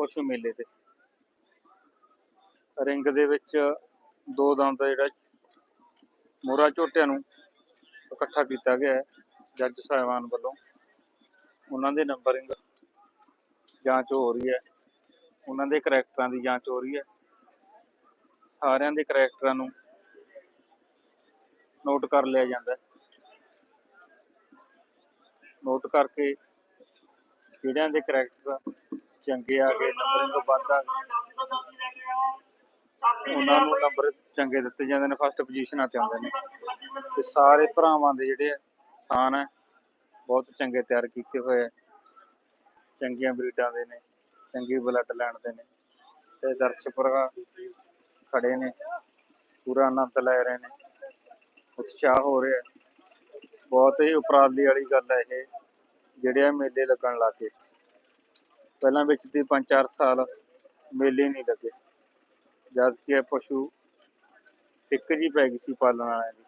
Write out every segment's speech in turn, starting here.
ਪਸ਼ੂ ਮੇਲੇ ਤੇ। ਰਿੰਗ ਦੇ ਵਿੱਚ ਦੋ ਦੰਦ ਦਾ ਜਿਹੜਾ। ਮੋਹਰਾ ਝੋਟਿਆਂ ਨੂੰ ਇਕੱਠਾ ਕੀਤਾ ਗਿਆ ਹੈ ਜੱਜ ਸਾਹਿਬਾਨ ਵੱਲੋਂ। ਉਹਨਾਂ ਦੇ ਨੰਬਰਿੰਗ ਜਾਂਚ ਹੋ ਰਹੀ ਹੈ। ਉਹਨਾਂ ਦੇ ਕਰੈਕਟਰਾਂ ਦੀ ਜਾਂਚ ਹੋ ਰਹੀ ਹੈ। ਸਾਰਿਆਂ ਦੇ ਕਰੈਕਟਰਾਂ ਨੂੰ ਨੋਟ ਕਰ ਲਿਆ ਜਾਂਦਾ ਹੈ। ਨੋਟ ਕਰਕੇ ਜਿਹੜਿਆਂ ਦੇ ਕਰੈਕਟਰ ਚੰਗੇ ਆ ਗਏ ਨੰਬਰਿੰਗ ਤੋਂ ਵੱਧ ਆ ਗਏ। ਉਹਨਾਂ ਨੂੰ ਨੰਬਰ ਚੰਗੇ ਦਿੱਤੇ ਜਾਂਦੇ ਨੇ ਫਸਟ ਪੋਜੀਸ਼ਨਾਂ ਤੇ ਆਉਂਦੇ ਨੇ। ਤੇ ਸਾਰੇ ਭਰਾਵਾਂ ਦੇ ਜਿਹੜੇ ਸਾਨ ਹੈ, ਬਹੁਤ ਚੰਗੇ ਤਿਆਰ ਕੀਤੇ ਹੋਏ ਆ। ਚੰਗੀਆਂ ਬਰੀਡਾਂ ਦੇ ਨੇ, ਚੰਗੀ ਬਲੱਡ ਲੈਣ ਦੇ ਨੇ। ਤੇ ਦਰਸ਼ਕ ਭਰਾ ਖੜੇ ਨੇ, ਪੂਰਾ ਆਨੰਦ ਲੈ ਰਹੇ ਨੇ। ਉਤਸ਼ਾਹ ਹੋ ਰਿਹਾ। ਬਹੁਤ ਹੀ ਉਪਰਾਲੇ ਵਾਲੀ ਗੱਲ ਹੈ ਇਹ, ਜਿਹੜੇ ਆ ਮੇਲੇ ਲੱਗਣ ਲੱਗੇ ਪਹਿਲਾਂ ਵਿੱਚ ਦੀ 5-4 ਸਾਲ ਮੇਲੇ ਨਹੀਂ ਲੱਗੇ। ਜਦ ਕਿ ਇਹ ਪਸ਼ੂ ਇੱਕ ਜੀ ਪੈ ਗਈ ਸੀ ਪਾਲਣ ਵਾਲਿਆਂ ਦੀ।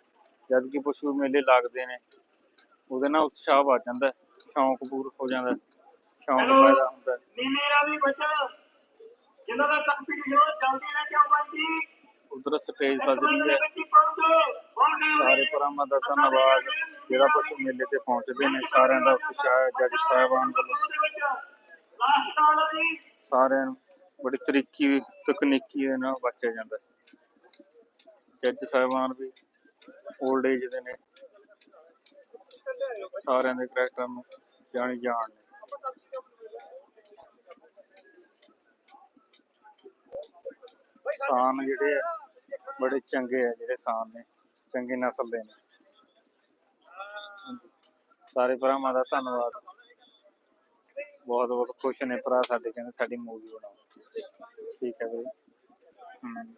ਜਦ ਕਿ ਪਸ਼ੂ ਮੇਲੇ ਲੱਗਦੇ ਨੇ ਉਹਦੇ ਨਾਲ ਉਤਸ਼ਾਹ ਵੱਧ ਜਾਂਦਾ ਸ਼ੌਂਕ ਪੂਰ ਹੋ ਜਾਂਦਾ ਸ਼ੌਂਕ ਪੈਦਾ ਹੁੰਦਾ। ਨੀਲੇ ਵਾਲੀ ਬੱਚਾ ਜਿਨ੍ਹਾਂ ਦਾ ਕੰਪੀਟੀਸ਼ਨ ਜਲਦੀ ਲੈ ਕੇ ਆਓ ਬਾਈ ਜੀ। ਉਧਰ ਸਟੇਜ ਸੱਜ ਰਹੀ ਹੈ। ਸਾਰੇ ਭਰਾਵਾਂ ਦਾ ਧੰਨਵਾਦ। ਜਿਹੜਾ ਪਸ਼ੂ ਮੇਲੇ ਤੇ ਪਹੁੰਚਦੇ ਨੇ ਸਾਰਿਆਂ ਦਾ ਉਤਸ਼ਾਹ ਜੱਜ ਸਾਹਿਬਾਨ ਵੱਲੋਂ। ਸਾਰਿਆਂ ਨੂੰ। ਬੜੀ ਤਰੀਕੀ, ਤਕਨੀਕੀ ਦੇ ਨਾਲ ਬਚਿਆ ਜਾਂਦਾ। ਜੱਜ ਸਾਹਿਬਾਨ ਵੀ 올ਡ ਏਜ ਦੇ ਨੇ। ਸਾਰਿਆਂ ਦੇ ਕਰੈਕਟਰ ਨੂੰ ਜਾਣੀ ਜਾਣ। ਨੇ ਸਾਨ ਜਿਹੜੇ ਆ, ਬੜੇ ਚੰਗੇ ਆ ਜਿਹੜੇ ਸਾਨ ਨੇ। ਚੰਗੇ ਨਸਲ ਦੇ ਨੇ। ਸਾਰੇ ਭਰਾਵਾਂ ਦਾ ਧੰਨਵਾਦ। ਬਹੁਤ ਬਹੁਤ ਖੁਸ਼ ਨੇ ਭਰਾ ਸਾਡੇ ਕਹਿੰਦੇ ਸਾਡੀ ਮੂਵੀ ਬਣਾਓ। ਠੀਕ ਹੈ ਵੀਰੇ ਹਮ।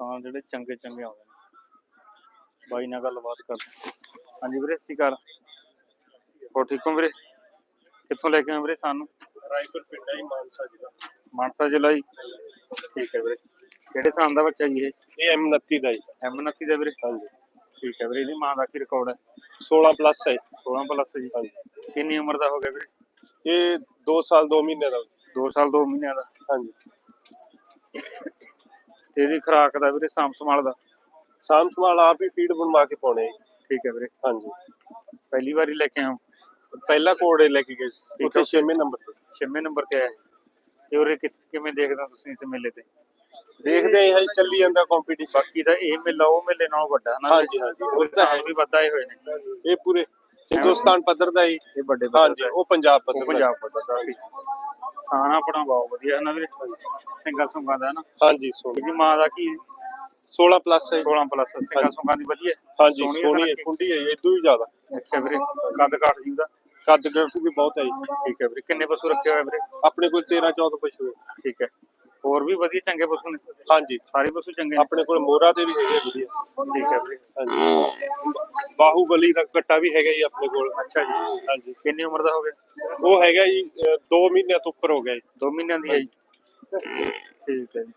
ਹਾਂ ਜਿਹੜੇ ਚੰਗੇ ਚੰਗੇ ਆਉਂਦੇ ਨੇ। ਬਾਈ ਨਾਲ ਗੱਲਬਾਤ ਕਰਦੇ ਹਾਂਜੀ ਵੀਰੇ ਸਤਿ ਸ਼੍ਰੀ ਅਕਾਲ। ਹੋ ਠੀਕ ਹੋ ਵੀਰੇ? ਕਿੱਥੋਂ ਲੈ ਕੇ ਆਏ ਵੀਰੇ ਸਾਨੂੰ? ਰਾਏਪੁਰ ਪਿੰਡ ਹੈ ਮਾਨਸਾ ਜ਼ਿਲ੍ਹਾ। ਮਾਨਸਾ ਜ਼ਿਲ੍ਹਾ ਜੀ। ਠੀਕ ਹੈ ਵੀਰੇ। ਕਿਹੜੇ ਸਾਲ ਦਾ ਬੱਚਾ ਜੀ ਇਹ? ਇਹ M29 ਦਾ ਜੀ। M29 ਦਾ ਵੀਰੇ? ਹਾਂਜੀ। ਠੀਕ ਹੈ ਵੀਰੇ ਇਹਦੀ ਮਾਂ ਦਾ ਕੀ ਰਿਕਾਰਡ ਹੈ? 16 ਪਲੱਸ ਹੈ। 16 ਪਲੱਸ ਜੀ। ਕਿੰਨੀ ਉਮਰ ਦਾ ਹੋ ਗਿਆ ਵੀਰੇ? ਇਹ 2 ਸਾਲ 2 ਮਹੀਨੇ ਦਾ। 2 ਸਾਲ 2 ਮਹੀਨਿਆਂ ਦਾ। ਹਾਂਜੀ। ਤੇ ਇਹਦੀ ਖੁਰਾਕ ਦਾ ਵੀਰੇ ਸੰਭਾਲ ਦਾ? ਸਾਮ ਸੰਭਾਲ ਆਪ ਹੀ ਫੀਡ ਬਣਵਾ ਕੇ ਪਾਉਣੇ। ਠੀਕ ਹੈ ਵੀਰੇ। ਹਾਂਜੀ। ਪਹਿਲੀ ਵਾਰੀ ਲੈ ਕੇ ਆਇਆ ਪਹਿਲਾ ਕੋੜੇ ਲੈ ਕੇ ਗਏ ਉੱਥੇ ਆ। 6ਵੇਂ ਨੰਬਰ ਤੇ। ਛੇਵੇਂ ਨੰਬਰ ਤੇ ਆਇਆ ਤੇ ਉਰੇ ਕਿਵੇਂ ਦੇਖਦੇ ਤੁਸੀਂ ਇਸ ਮੇਲੇ ਤੇ? ਦੇਖਦੇ ਹਾਂ ਜੀ ਚੱਲੀ ਜਾਂਦਾ ਕੰਪੀਟੀਸ਼ਨ ਬਾਕੀ ਦਾ ਇਹ ਮੇਲਾ ਉਹ ਮੇਲੇ ਨਾਲੋਂ ਵੱਡਾ ਹੈ ਨਾ। ਹਾਂਜੀ, ਹਾਂਜੀ, ਉਹ ਤਾਂ ਹੈ। ਵੀ ਵੱਡਾ ਹੀ ਹੋਏ ਨੇ। ਇਹ ਪੂਰੇ ਹਿੰਦੁਸਤਾਨ ਪੱਧਰ ਦਾ ਜੀ ਇਹ ਵੱਡੇ ਪੱਧਰ ਹਾਂਜੀ ਹੈ। ਉਹ ਪੰਜਾਬ ਪੱਧਰ ਦਾ ਪੰਜਾਬ ਪੱਧਰ ਦਾ ਸੀ ਸਾਨਾ ਆਪਣਾ ਬਹੁਤ ਵਧੀਆ ਹੈ ਨਾ ਵੀਰੇ। ਸਿੰਗਲ ਸੁੰਗਾ ਦਾ ਹੈ ਨਾ। ਹਾਂਜੀ ਸੋਹਣੀ। ਇਹਦੀ ਮਾਂ ਦਾ ਕੀ 16 ਪਲੱਸ ਹੈ 16 ਪਲੱਸ ਸਿੰਗਲ ਸੁੰਗਾ ਦੀ ਵਧੀਆ ਹੈ? ਹਾਂਜੀ ਸੋਹਣੀ ਹੈ ਹੈ। ਕੁੰਡੀ ਹੈ ਇਦੋਂ ਵੀ ਜ਼ਿਆਦਾ। ਅੱਛਾ ਵੀਰੇ ਕੱਦ ਕਾਠ ਜੀ ਦਾ। ਕੱਦ ਕਾਠ ਵੀ ਬਹੁਤ ਹੈ ਜੀ। ਠੀਕ ਹੈ ਵੀਰੇ ਕਿੰਨੇ ਪਸ਼ੂ ਰੱਖੇ ਹੋਏ ਵੀਰੇ? ਆਪਣੇ ਕੋਲ 13 14 ਪਸ਼ੂ ਹੈ। ਠੀਕ ਹੈ। ਹੋਰ ਵੀ ਵਧੀਆ ਚੰਗੇ ਪਸ਼ੂ ਨੇ? ਹਾਂਜੀ। ਸਾਰੇ ਪਸ਼ੂ ਚੰਗੇ ਨੇ? ਆਪਣੇ ਕੋਲ ਮੋਰਾ ਦੇ ਵੀ ਹੈਗੇ ਵਧੀਆ। ਠੀਕ ਹੈ ਵੀਰੇ। ਹਾਂਜੀ। ਬਾਹੂਬਲੀ ਦਾ ਕੱਟਾ ਵੀ ਹੈਗਾ ਜੀ ਆਪਣੇ ਕੋਲ। ਅੱਛਾ ਜੀ। ਹਾਂਜੀ। ਕਿੰਨੀ ਉਮਰ ਦਾ ਹੋ ਗਿਆ? ਉਹ ਹੈਗਾ ਜੀ 2 ਮਹੀਨਿਆਂ ਤੋਂ ਉੱਪਰ ਹੋ ਗਿਆ ਜੀ। 2 ਮਹੀਨਿਆਂ ਦੀ ਹੈ ਜੀ। ਠੀਕ ਹੈ ਜੀ।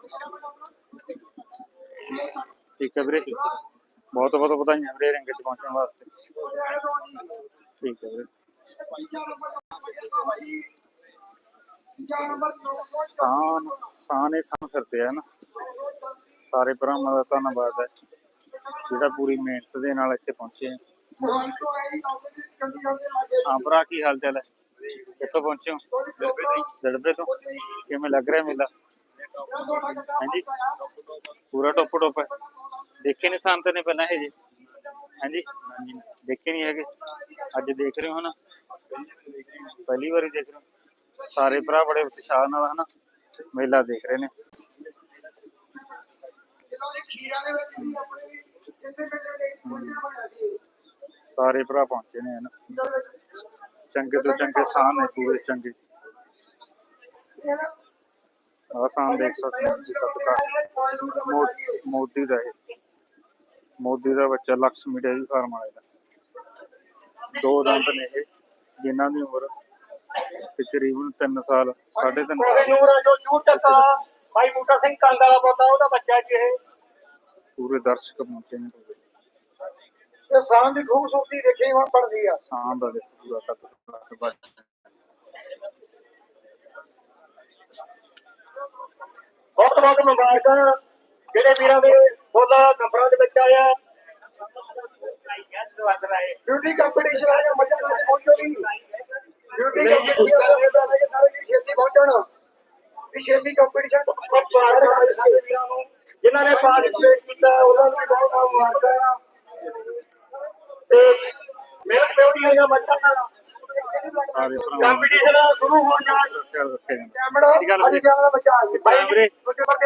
ਠੀਕ ਹੈ ਵੀਰੇ। ਬਹੁਤ ਬਹੁਤ ਵਧਾਈਆਂ ਵੀਰੇ ਰੰਗੇ ਚ ਪਹੁੰਚਣ ਵਾਸਤੇ। ਠੀਕ ਹੈ ਵੀਰੇ। ਸਾਨ, ਸਾਨੇ ਸਾਨ ਫਿਰਦੇ ਆ ਸਾਰੇ ਭਰਾਵਾਂ ਦਾ ਧੰਨਵਾਦ ਹੈ। ਜਿਹੜਾ ਪੂਰੀ ਮਿਹਨਤ ਦੇ ਨਾਲ ਇੱਥੇ ਪਹੁੰਚੇ ਹਾਂ, ਭਰਾ, ਕੀ ਹਾਲ ਚਾਲ ਹੈ? ਕਿੱਥੋਂ ਪਹੁੰਚੇ ਹੋ? ਦੜਬੇ ਤੋਂ। ਕਿਵੇਂ ਲੱਗ ਰਿਹਾ ਮੇਲਾ? ਹਾਂਜੀ। ਪੂਰਾ ਟੋਪ ਟੋਪ ਹੈ। ਦੇਖੇ ਨਹੀਂ ਸੰਤ ਨੇ ਪਹਿਲਾਂ ਇਹ ਜੀ? ਹਾਂਜੀ। ਦੇਖੇ ਨਹੀਂ ਹੈਗੇ? ਅੱਜ ਦੇਖ ਰਹੇ ਹੋ ਨਾ? ਪਹਿਲੀ ਵਾਰੀ ਦੇਖ ਰਹੇ ਹੋ? ਸਾਰੇ ਭਰਾ ਬੜੇ ਉਤਸ਼ਾਹ ਨਾਲ ਹਨਾ, ਮੇਲਾ ਦੇਖ ਰਹੇ ਨੇ। ਸਾਰੇ ਭਰਾ ਪਹੁੰਚੇ ਨੇ ਹਨਾ। ਚੰਗੇ ਤੋਂ ਚੰਗੇ ਸਾਹ ਨੇ ਪੂਰੇ, ਚੰਗੇ। ਆਹ ਦੇਖ ਸਕਦੇ ਹੋ ਤੁਸੀਂ ਕੱਦ ਮੋਦੀ ਦਾ ਇਹ। ਮੋਦੀ ਦਾ ਬੱਚਾ ਲక్ష్ਮੀ ਡੇਅਰੀ ਫਾਰਮ ਵਾਲੇ ਦਾ। ਦੋ ਦੰਦ ਨੇ ਇਹ, ਜਿਨ੍ਹਾਂ ਦੀ ਉਮਰ ਤਕਰੀਬਨ 3 ਸਾਲ 3.5 ਸਾਲ। ਨੂਰ ਜੋ ਜੂ ਟੱਕਾ ਭਾਈ ਬੂਟਾ ਸਿੰਘ ਕੰਗ ਵਾਲਾ ਬੰਦਾ ਉਹਦਾ ਬੱਚਾ ਜੀ ਇਹ। ਪੂਰੇ ਦਰਸ਼ਕ ਪਹੁੰਚੇ ਨੇ ਤੇ ਸਾਂ ਦੀ ਖੂਬਸੂਰਤੀ ਦੇਖੀ ਹੁਣ ਪੜਦੀ ਆ। ਸਾਂ ਦਾ ਪੂਰਾ ਕੱਟ ਕੱਟ ਬਹੁਤ ਬਹੁਤ ਮੁਬਾਰਕਾਂ ਜਿਹੜੇ ਵੀਰਾਂ ਦੇ ਬੋਲਾ ਨੰਬਰਾਂ ਦੇ ਵਿੱਚ ਆਇਆ ਬਿਊਟੀ ਕੰਪੀਟੀਸ਼ਨ ਆ। ਜਾਂ ਮੱਝਾਂ ਨਾਲ ਪਹੁੰਚੋਗੀ ਬਿਊਟੀ ਕੰਪੀਟੀਸ਼ਨ ਦਾ ਇਹ ਸਾਰੇ ਜੀ। ਛੇਤੀ ਪਹੁੰਚਣ। ਵੀ ਛੇਤੀ ਕੰਪੀਟੀਸ਼ਨ ਜਿਨ੍ਹਾਂ ਨੇ ਪਾਰਟਿਸਿਪੇਟ ਕੀਤਾ ਉਹਨਾਂ ਨੂੰ ਬਹੁਤ ਬਹੁਤ ਮੁਬਾਰਕਾਂ। ਤੇ ਮਿਹਨਤ ਮੇਉਣੀ ਹੈਗਾ ਬੱਚਾ ਕੰਪੀਟੀਸ਼ਨ ਸ਼ੁਰੂ ਹੋ ਆ ਆ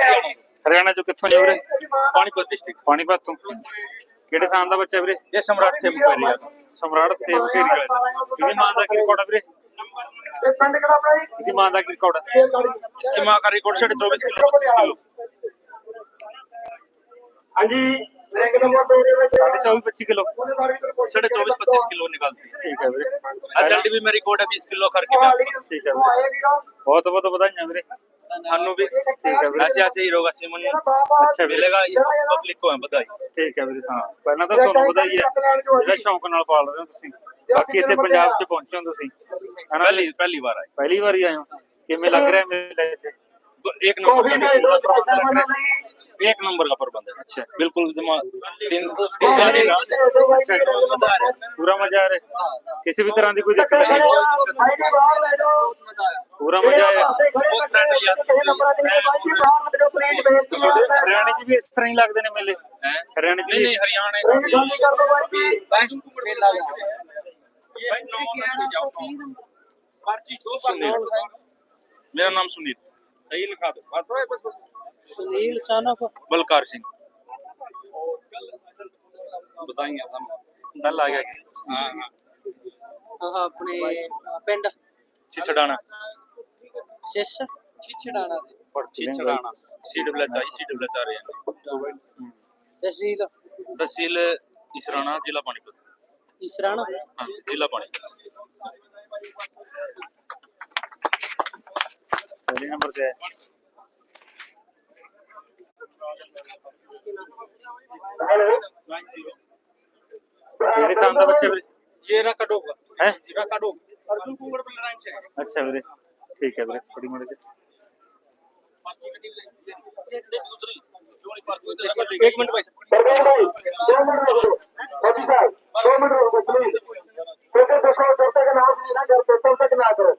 ਆ ਹਰਿਆਣਾ ਚੋਂ ਕਿੱਥੋਂ ਜੀ ਵੀਰੇ? ਪਾਣੀਪਤ ਡਿਸਟ੍ਰਿਕਟ ਪਾਣੀਪਤ ਤੋਂ। ਕਿਹੜੇ ਥਾਂ ਦਾ ਬੱਚਾ ਵੀਰੇ? ਇਹ ਸਮਰਾਟ ਥੇ ਮੁਕੇਰੀਆ ਸਮਰਾਟ ਸੇਵ ਏਰੀਆ ਇਹਦੀ ਮਾਂ ਦਾ ਕੀ ਰਿਕਾਰਡ ਹੈ ਵੀਰੇ? ఇది మా దగ్గర కూడా इसकी माँ का रिकॉर्ड सेट चौबीस किलो पच्चीस किलो साढ़े चौबीस पच्चीस किलो साढ़े चौबीस पच्चीस किलो निकालते ठीक है वीरे। आज जल्दी भी मैं रिकॉर्ड है बीस किलो करके ठीक है वीरे। बहुत बहुत बधाई मेरे ਬਹੁਤ ਵਧਾਈਆਂ ਵੀਰੇ थानू भी ਠੀਕ ਹੈ ਵੀਰੇ ऐसे ऐसे ही होगा सिमन ਇਹਦਾ ਬਾਪ ਆ ਅੱਛਾ ਵੀਰੇ मिलेगा ये पब्लिक को है बधाई ਠੀਕ ਹੈ ਵੀਰੇ ਹਾਂ ਪਹਿਲਾਂ ਤਾਂ ਤੁਹਾਨੂੰ ਵਧਾਈ ਹੈ ਜਿਹੜਾ ਸ਼ੌਂਕ ਨਾਲ ਪਾਲ ਰਹੇ ਹੋ ਤੁਸੀਂ ਬਾਕੀ ਇੱਥੇ ਪੰਜਾਬ 'ਚ ਪਹੁੰਚੇ ਹੋ ਤੁਸੀਂ ਹਨਾ पहली पहली बार आई ਪਹਿਲੀ ਵਾਰੀ ਆਏ ਹੋ ਕਿਵੇਂ ਲੱਗ ਰਿਹਾ ਮੇਲੇ 'ਚ एक नंबर ਕੋਫੀ का ਦਾ रिकॉर्ड ਪ੍ਰੋਸੈਸ ਬਣਾ ਲਈ एक नंबर का प्रबंध है अच्छा बिल्कुल जमा तीन अच्छा ਪੂਰਾ ਮਜ਼ਾ ਆ ਰਿਹਾ ਕਿਸੇ ਵੀ ਤਰ੍ਹਾਂ ਦੀ ਕੋਈ ਦਿੱਕਤ ਨਹੀਂ ਭਾਈ ਜੀ ਬਾਹਰ ਲੈ ਜਾਓ ਪੂਰਾ ਮਜ਼ਾ ਆਇਆ ਬਹੁਤ ਠੰਡ ਯਾਰ ਹਰਿਆਣੇ ਚ ਵੀ ਇਸ ਤਰ੍ਹਾਂ ਹੀ ਲੱਗਦੇ ਨੇ ਮੇਲੇ? ਹਰਿਆਣੇ ਚ ਨਹੀਂ ਹਰਿਆਣੇ ਬੈਸਟ ਮੇਲਾ ਭਾਈ ਨੌਂ ਜਾਓ। ਪਰਚੀ ਦੋ ਸੁਨੀਲ। ਮੇਰਾ ਨਾਮ ਸੁਨੀਲ। ਸਹੀ ਲਿਖਾ ਦਿਓ। ਬਸ ਓਏ ਬਸ ਬਸ। ਸੁਨੀਲ ਸਾਨਫ ਬਲਕਾਰ ਸਿੰਘ। ਬਤਾਈਆਂ ਤੁਹਾਨੂੰ। ਕੱਲ ਆ ਗਿਆ। ਹਾਂ ਹਾਂ। ਆਹ ਆਪਣੇ ਪਿੰਡ। ਛਿਛੜਾਣਾ। ਸਿਸ ਛਿਛੜਾਣਾ छिछड़ाना C W H I C W H आ रहे हैं ਤਹਿਸੀਲ तहसील इसराना जिला पानीपत ਇਸਰਾਣਾ हाँ जिला पानीपत ਪਹਿਲੇ ਨੰਬਰ ਤੇ ਹੈ ਹੈਲੋ ਕਿਹੜੇ ਥਾਂ ਦਾ ਬੱਚਾ ਵੀਰੇ ये रका डोगा ਹੈ रका डोग अर्जुन कुंगड़ बलराम से ਅੱਛਾ ਵੀਰੇ ਠੀਕ ਹੈ ਵੀਰੇ ਥੋੜੀ ਮੋੜੀ ਜੀ एक मिनट भाई ਪ੍ਰਵੇਸ਼ ਭਾਈ 2 ਮਿੰਟ ਰੁਕੋ ਭਾਜੀ ਸਾਹਿਬ 2 ਮਿੰਟ ਰੁਕੋ ਪਲੀਜ਼ ਕਿਉਂਕਿ ਦੇਖੋ ਜਦ ਤੱਕ ਨਾਮ ਨਹੀਂ ਨਾ ਕਰਦੇ ਤਦ ਤੱਕ ਨਾ ਕਰੋ